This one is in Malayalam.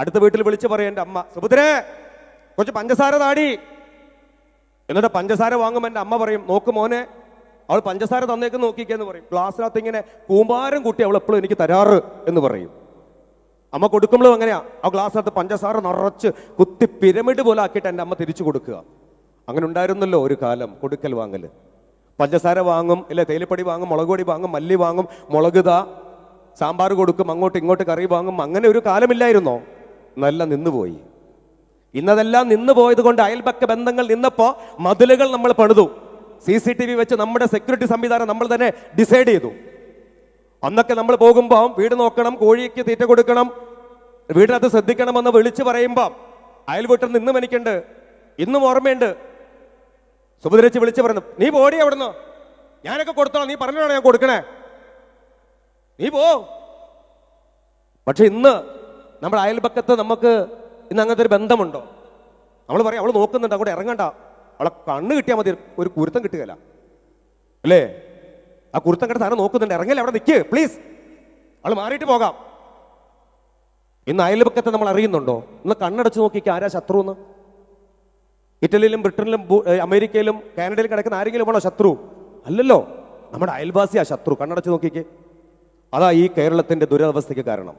അടുത്ത വീട്ടിൽ വിളിച്ചു പറയും എന്റെ അമ്മ. സുഭദ്രേ കുറച്ച് പഞ്ചസാര താടി. എന്നിട്ട് പഞ്ചസാര വാങ്ങുമ്പോൾ എന്റെ അമ്മ പറയും നോക്ക് മോനെ അവൾ പഞ്ചസാര തന്നേക്ക് നോക്കിക്കെന്ന് പറയും. ഗ്ലാസ്സിനകത്ത് ഇങ്ങനെ കൂമ്പാരം കൂട്ടി അവൾ എപ്പോഴും എനിക്ക് തരാറ് എന്ന് പറയും. അമ്മ കൊടുക്കുമ്പോഴും അങ്ങനെയാ. ആ ഗ്ലാസ്സിനകത്ത് പഞ്ചസാര നിറച്ച് കുത്തി പിരമിഡ് പോലെ ആക്കിയിട്ട് എന്റെ അമ്മ തിരിച്ചു കൊടുക്കുക. അങ്ങനെ ഉണ്ടായിരുന്നല്ലോ ഒരു കാലം കൊടുക്കൽ വാങ്ങൽ പഞ്ചസാര വാങ്ങും ഇല്ല തേലിപ്പടി വാങ്ങും മുളക് പൊടി വാങ്ങും മല്ലി വാങ്ങും മുളക് സാമ്പാർ കൊടുക്കും അങ്ങോട്ട് ഇങ്ങോട്ട് കറി വാങ്ങും അങ്ങനെ ഒരു കാലമില്ലായിരുന്നോ? നല്ല നിന്നുപോയി. ഇന്നതെല്ലാം നിന്നു പോയത് കൊണ്ട് അയൽപക്ക ബന്ധങ്ങൾ നിന്നപ്പോൾ മതിലുകൾ നമ്മൾ പണിതു. സി സി ടി വി വെച്ച് നമ്മുടെ സെക്യൂരിറ്റി സംവിധാനം നമ്മൾ തന്നെ ഡിസൈഡ് ചെയ്തു. അന്നൊക്കെ നമ്മൾ പോകുമ്പോൾ വീട് നോക്കണം കോഴിക്ക് തീറ്റ കൊടുക്കണം വീടിനകത്ത് ശ്രദ്ധിക്കണമെന്ന് വിളിച്ചു പറയുമ്പോൾ അയൽവീട്ടിൽ നിന്നും എനിക്കുണ്ട് ഇന്നും ഓർമ്മയുണ്ട്. സുഭദ്രച്ച് വിളിച്ചു പറഞ്ഞു നീ പോടി അവിടുന്ന്. ഞാനൊക്കെ കൊടുത്തോ നീ പറഞ്ഞോ ഞാൻ കൊടുക്കണേ? നീ പോ. പക്ഷെ ഇന്ന് നമ്മുടെ അയൽപക്കത്ത് നമുക്ക് ഇന്ന് അങ്ങനത്തെ ഒരു ബന്ധമുണ്ടോ? നമ്മൾ പറയാം അവൾ നോക്കുന്നുണ്ട് അങ്ങോട്ട് ഇറങ്ങണ്ട. അവളെ കണ്ണ് കിട്ടിയാൽ മതി ഒരു കുരുത്തം കിട്ടുകയില്ല. അല്ലേ? ആ കുരുത്തം കണ്ട സാധനം നോക്കുന്നുണ്ട് ഇറങ്ങല്ലേ അവിടെ നിൽക്ക് പ്ലീസ് അവൾ മാറിയിട്ട് പോകാം. ഇന്ന് അയൽപക്കത്തെ നമ്മൾ അറിയുന്നുണ്ടോ? ഇന്ന് കണ്ണടച്ച് നോക്കിക്ക് ആരാ ശത്രു എന്ന് ഇറ്റലിയിലും ബ്രിട്ടനിലും അമേരിക്കയിലും കാനഡയിലും കിടക്കുന്ന ആരെങ്കിലും ആണോ ശത്രു? അല്ലല്ലോ. നമ്മുടെ അയൽവാസിയാ ശത്രു കണ്ണടച്ച് നോക്കിക്ക് അതാ ഈ കേരളത്തിന്റെ ദുരവസ്ഥയ്ക്ക് കാരണം.